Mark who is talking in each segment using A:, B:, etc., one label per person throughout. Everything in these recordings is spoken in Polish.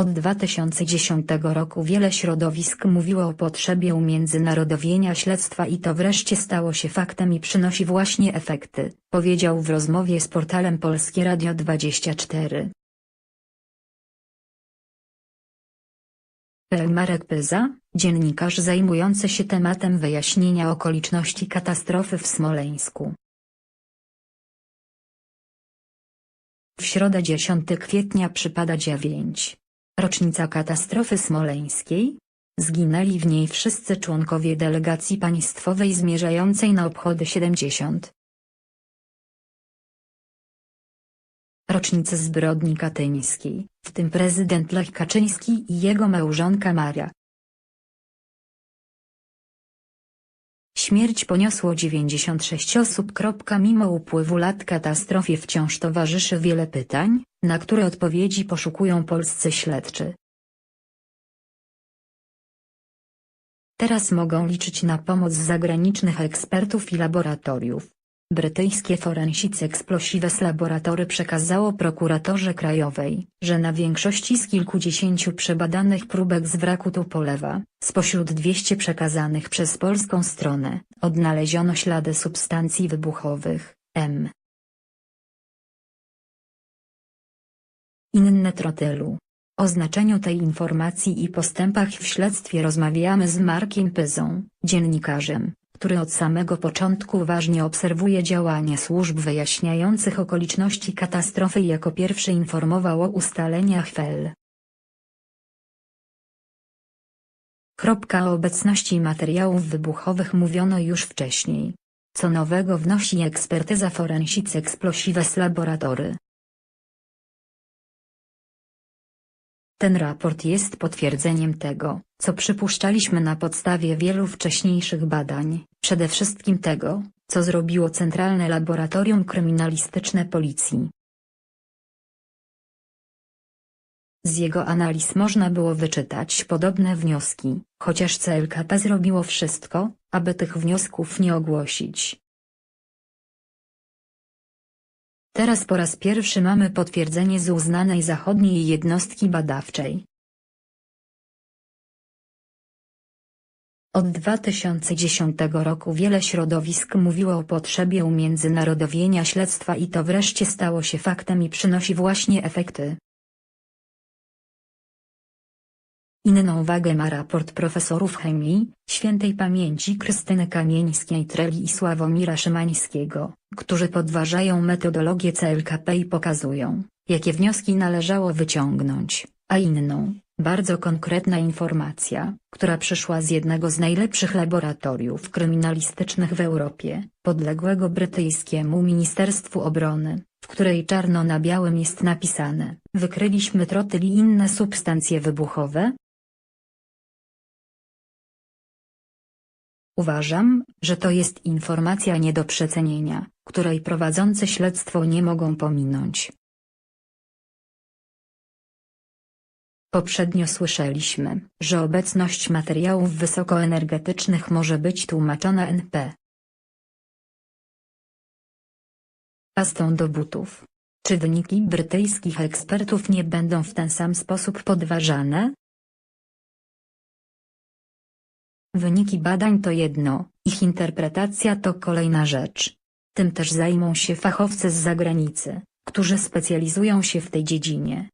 A: Od 2010 roku wiele środowisk mówiło o potrzebie umiędzynarodowienia śledztwa i to wreszcie stało się faktem i przynosi właśnie efekty, powiedział w rozmowie z portalem Polskie Radio 24. Marek Pyza, dziennikarz zajmujący się tematem wyjaśnienia okoliczności katastrofy w Smoleńsku. W środę 10 kwietnia przypada 9. Rocznica katastrofy smoleńskiej. Zginęli w niej wszyscy członkowie delegacji państwowej zmierzającej na obchody 70. rocznicy zbrodni katyńskiej, w tym prezydent Lech Kaczyński i jego małżonka Maria. Śmierć poniosło 96 osób. Mimo upływu lat katastrofie wciąż towarzyszy wiele pytań, na które odpowiedzi poszukują polscy śledczy. Teraz mogą liczyć na pomoc zagranicznych ekspertów i laboratoriów. Brytyjskie Forensic Explosives Laboratory przekazało prokuratorze krajowej, że na większości z kilkudziesięciu przebadanych próbek z wraku Tupolewa, spośród 200 przekazanych przez polską stronę, odnaleziono ślady substancji wybuchowych, M. Inne trotylu. O znaczeniu tej informacji i postępach w śledztwie rozmawiamy z Markiem Pyzą, dziennikarzem, który od samego początku uważnie obserwuje działania służb wyjaśniających okoliczności katastrofy i jako pierwszy informował o ustaleniach FEL. O obecności materiałów wybuchowych mówiono już wcześniej. Co nowego wnosi ekspertyza Forensic Explosives Laboratory. Ten raport jest potwierdzeniem tego, co przypuszczaliśmy na podstawie wielu wcześniejszych badań, przede wszystkim tego, co zrobiło Centralne Laboratorium Kryminalistyczne Policji. Z jego analiz można było wyczytać podobne wnioski, chociaż CLKP zrobiło wszystko, aby tych wniosków nie ogłosić. Teraz po raz pierwszy mamy potwierdzenie z uznanej zachodniej jednostki badawczej. Od 2010 roku wiele środowisk mówiło o potrzebie umiędzynarodowienia śledztwa i to wreszcie stało się faktem i przynosi właśnie efekty. Inną wagę ma raport profesorów chemii, świętej pamięci Krystyny Kamieńskiej-Treli i Sławomira Szymańskiego, którzy podważają metodologię CLKP i pokazują, jakie wnioski należało wyciągnąć, a inną, bardzo konkretna informacja, która przyszła z jednego z najlepszych laboratoriów kryminalistycznych w Europie, podległego brytyjskiemu Ministerstwu Obrony, w której czarno na białym jest napisane, wykryliśmy trotyl i inne substancje wybuchowe, Uważam, że to jest informacja nie do przecenienia, której prowadzący śledztwo nie mogą pominąć. Poprzednio słyszeliśmy, że obecność materiałów wysokoenergetycznych może być tłumaczona NP. Pastą do butów. Czy wyniki brytyjskich ekspertów nie będą w ten sam sposób podważane? Wyniki badań to jedno, ich interpretacja to kolejna rzecz. Tym też zajmą się fachowcy z zagranicy, którzy specjalizują się w tej dziedzinie.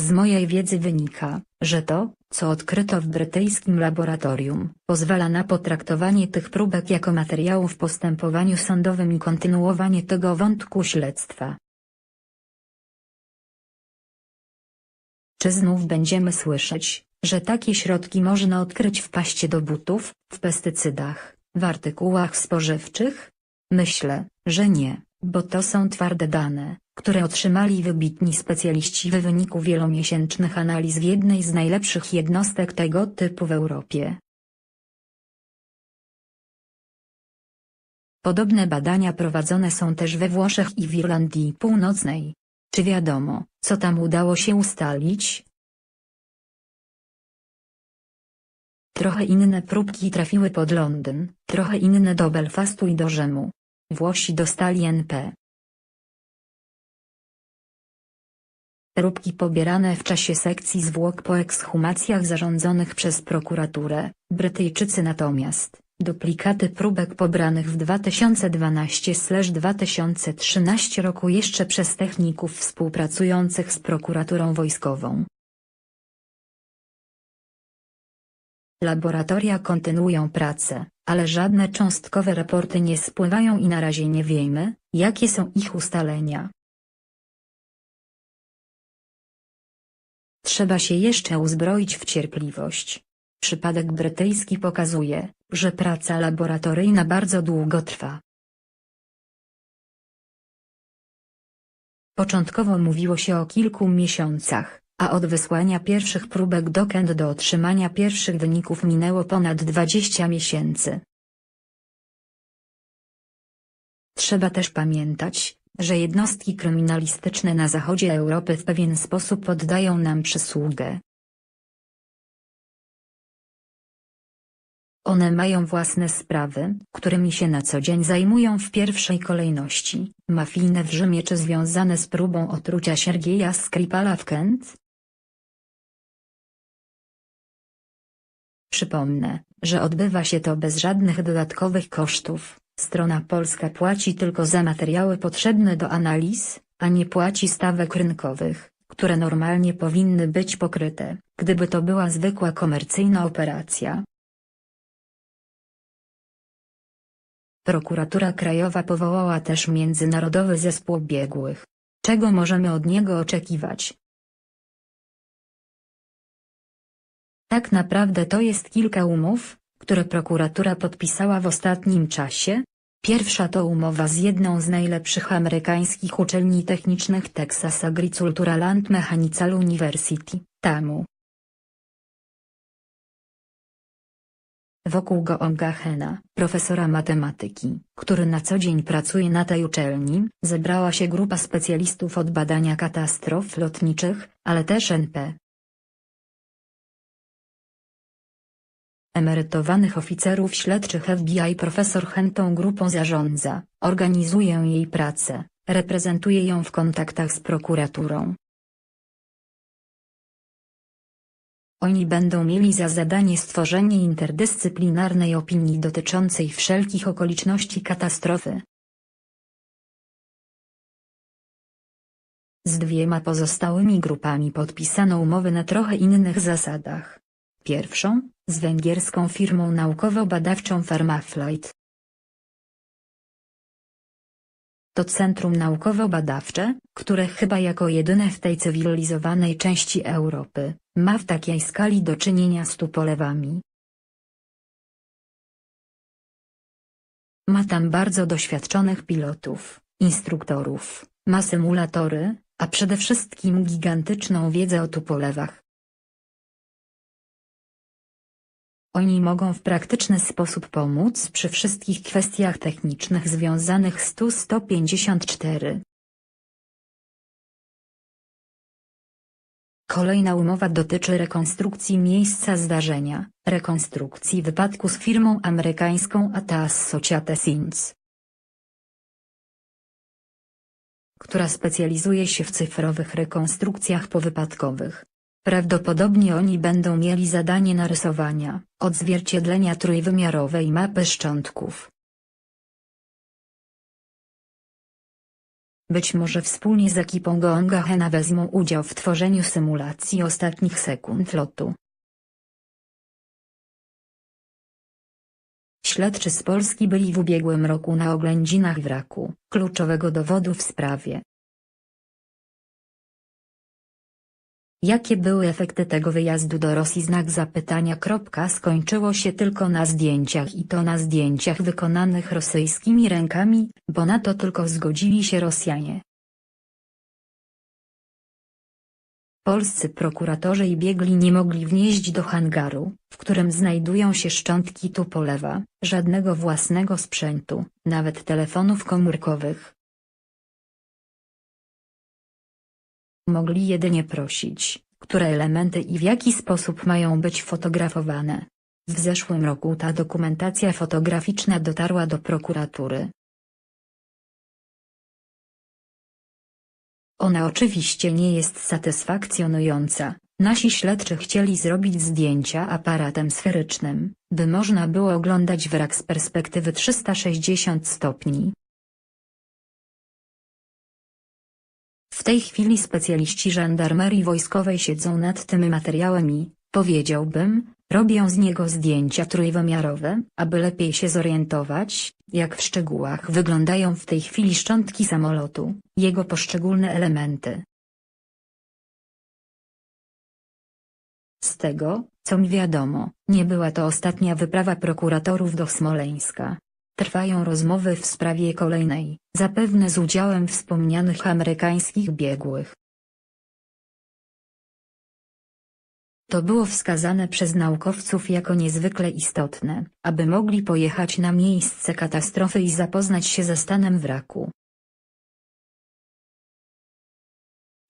A: Z mojej wiedzy wynika, że to, co odkryto w brytyjskim laboratorium, pozwala na potraktowanie tych próbek jako materiału w postępowaniu sądowym i kontynuowanie tego wątku śledztwa. Czy znów będziemy słyszeć, że takie środki można odkryć w paście do butów, w pestycydach, w artykułach spożywczych? Myślę, że nie, bo to są twarde dane, które otrzymali wybitni specjaliści w wyniku wielomiesięcznych analiz w jednej z najlepszych jednostek tego typu w Europie. Podobne badania prowadzone są też we Włoszech i w Irlandii Północnej. Czy wiadomo, co tam udało się ustalić? Trochę inne próbki trafiły pod Londyn, trochę inne do Belfastu i do Rzymu. Włosi dostali NP. Próbki pobierane w czasie sekcji zwłok po ekshumacjach zarządzonych przez prokuraturę, Brytyjczycy natomiast, duplikaty próbek pobranych w 2012-2013 roku jeszcze przez techników współpracujących z prokuraturą wojskową. Laboratoria kontynuują pracę, ale żadne cząstkowe raporty nie spływają i na razie nie wiemy, jakie są ich ustalenia. Trzeba się jeszcze uzbroić w cierpliwość. Przypadek brytyjski pokazuje, że praca laboratoryjna bardzo długo trwa. Początkowo mówiło się o kilku miesiącach, a od wysłania pierwszych próbek do Kent do otrzymania pierwszych wyników minęło ponad 20 miesięcy. Trzeba też pamiętać, że jednostki kryminalistyczne na zachodzie Europy w pewien sposób oddają nam przysługę. One mają własne sprawy, którymi się na co dzień zajmują w pierwszej kolejności, mafijne w Rzymie czy związane z próbą otrucia Siergieja Skripala w Kent. Przypomnę, że odbywa się to bez żadnych dodatkowych kosztów, strona polska płaci tylko za materiały potrzebne do analiz, a nie płaci stawek rynkowych, które normalnie powinny być pokryte, gdyby to była zwykła komercyjna operacja. Prokuratura Krajowa powołała też Międzynarodowy Zespół Biegłych. Czego możemy od niego oczekiwać? Tak naprawdę to jest kilka umów, które prokuratura podpisała w ostatnim czasie. Pierwsza to umowa z jedną z najlepszych amerykańskich uczelni technicznych Texas Agricultural and Mechanical University, TAMU. Wokół Goonga Hena, profesora matematyki, który na co dzień pracuje na tej uczelni, zebrała się grupa specjalistów od badania katastrof lotniczych, ale też NP. Emerytowanych oficerów śledczych FBI profesor Hen tą grupą zarządza, organizuje jej pracę, reprezentuje ją w kontaktach z prokuraturą, Oni będą mieli za zadanie stworzenie interdyscyplinarnej opinii dotyczącej wszelkich okoliczności katastrofy. Z dwiema pozostałymi grupami podpisano umowy na trochę innych zasadach. Pierwszą, z węgierską firmą naukowo-badawczą Pharmaflight. To centrum naukowo-badawcze, które chyba jako jedyne w tej cywilizowanej części Europy, ma w takiej skali do czynienia z tupolewami. Ma tam bardzo doświadczonych pilotów, instruktorów, ma symulatory, a przede wszystkim gigantyczną wiedzę o tupolewach. Oni mogą w praktyczny sposób pomóc przy wszystkich kwestiach technicznych związanych z Tu-154. Kolejna umowa dotyczy rekonstrukcji miejsca zdarzenia, rekonstrukcji wypadku z firmą amerykańską ATAS Societe Sins, która specjalizuje się w cyfrowych rekonstrukcjach powypadkowych. Prawdopodobnie oni będą mieli zadanie narysowania, odzwierciedlenia trójwymiarowej mapy szczątków. Być może wspólnie z ekipą Goonga Hena wezmą udział w tworzeniu symulacji ostatnich sekund lotu. Śledczy z Polski byli w ubiegłym roku na oględzinach wraku, kluczowego dowodu w sprawie. Jakie były efekty tego wyjazdu do Rosji znak zapytania. Skończyło się tylko na zdjęciach i to na zdjęciach wykonanych rosyjskimi rękami, bo na to tylko zgodzili się Rosjanie. Polscy prokuratorzy i biegli nie mogli wnieść do hangaru, w którym znajdują się szczątki Tupolewa, żadnego własnego sprzętu, nawet telefonów komórkowych, Mogli jedynie prosić, które elementy i w jaki sposób mają być fotografowane. W zeszłym roku ta dokumentacja fotograficzna dotarła do prokuratury. Ona oczywiście nie jest satysfakcjonująca. Nasi śledczy chcieli zrobić zdjęcia aparatem sferycznym, by można było oglądać wrak z perspektywy 360 stopni. W tej chwili specjaliści żandarmerii wojskowej siedzą nad tym materiałem i, powiedziałbym, robią z niego zdjęcia trójwymiarowe, aby lepiej się zorientować, jak w szczegółach wyglądają w tej chwili szczątki samolotu, jego poszczególne elementy. Z tego, co mi wiadomo, nie była to ostatnia wyprawa prokuratorów do Smoleńska. Trwają rozmowy w sprawie kolejnej, zapewne z udziałem wspomnianych amerykańskich biegłych. To było wskazane przez naukowców jako niezwykle istotne, aby mogli pojechać na miejsce katastrofy i zapoznać się ze stanem wraku.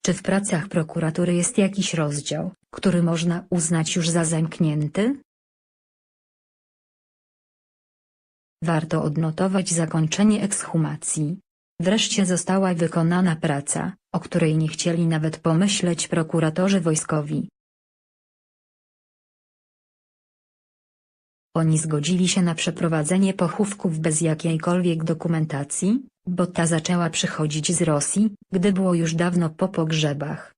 A: Czy w pracach prokuratury jest jakiś rozdział, który można uznać już za zamknięty? Warto odnotować zakończenie ekshumacji. Wreszcie została wykonana praca, o której nie chcieli nawet pomyśleć prokuratorzy wojskowi. Oni zgodzili się na przeprowadzenie pochówków bez jakiejkolwiek dokumentacji, bo ta zaczęła przychodzić z Rosji, gdy było już dawno po pogrzebach.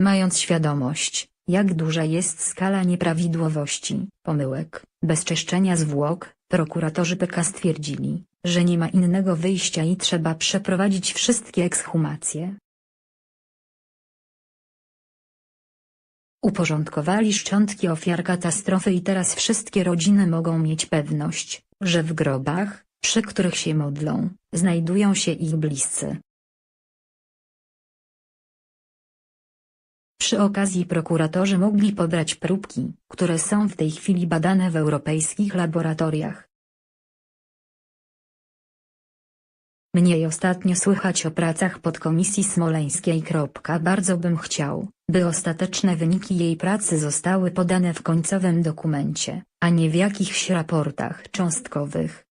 A: Mając świadomość, jak duża jest skala nieprawidłowości, pomyłek, bezczeszczenia zwłok, prokuratorzy PK stwierdzili, że nie ma innego wyjścia i trzeba przeprowadzić wszystkie ekshumacje. Uporządkowali szczątki ofiar katastrofy i teraz wszystkie rodziny mogą mieć pewność, że w grobach, przy których się modlą, znajdują się ich bliscy. Przy okazji prokuratorzy mogli pobrać próbki, które są w tej chwili badane w europejskich laboratoriach. Mniej ostatnio słychać o pracach podkomisji smoleńskiej. Bardzo bym chciał, by ostateczne wyniki jej pracy zostały podane w końcowym dokumencie, a nie w jakichś raportach cząstkowych.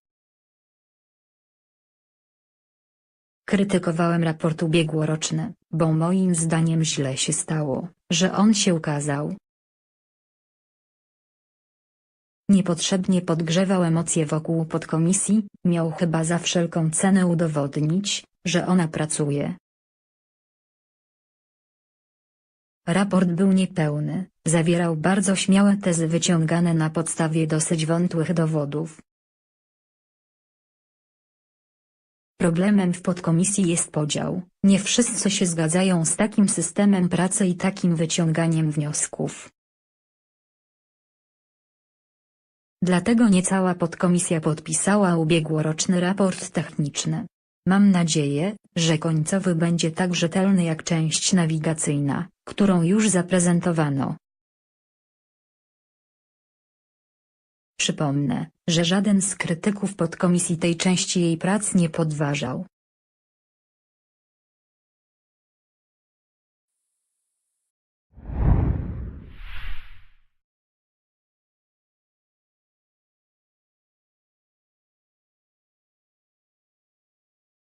A: Krytykowałem raport ubiegłoroczny, bo moim zdaniem źle się stało, że on się ukazał. Niepotrzebnie podgrzewał emocje wokół podkomisji, miał chyba za wszelką cenę udowodnić, że ona pracuje. Raport był niepełny, zawierał bardzo śmiałe tezy wyciągane na podstawie dosyć wątłych dowodów. Problemem w podkomisji jest podział, nie wszyscy się zgadzają z takim systemem pracy i takim wyciąganiem wniosków. Dlatego niecała podkomisja podpisała ubiegłoroczny raport techniczny. Mam nadzieję, że końcowy będzie tak rzetelny jak część nawigacyjna, którą już zaprezentowano. Przypomnę, że żaden z krytyków podkomisji tej części jej prac nie podważał.